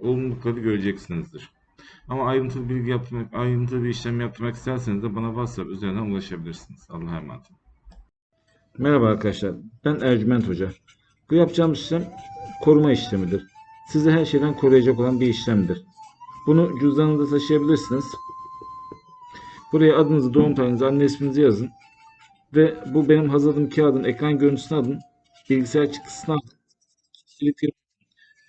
olumlulukları göreceksinizdir. Ama ayrıntılı bilgi yaptırmak, ayrıntılı bir işlem yaptırmak isterseniz de bana WhatsApp üzerinden ulaşabilirsiniz. Allah'a emanet olun. Merhaba arkadaşlar. Ben Ercüment Hoca. Bu yapacağımız işlem koruma işlemidir. Sizi her şeyden koruyacak olan bir işlemdir. Bunu cüzdanınızda taşıyabilirsiniz. Buraya adınızı, doğum tarihinizi, anne isminizi yazın. Ve bu benim hazırladığım kağıdın ekran görüntüsünü alın. Bilgisayar çıktısını alın.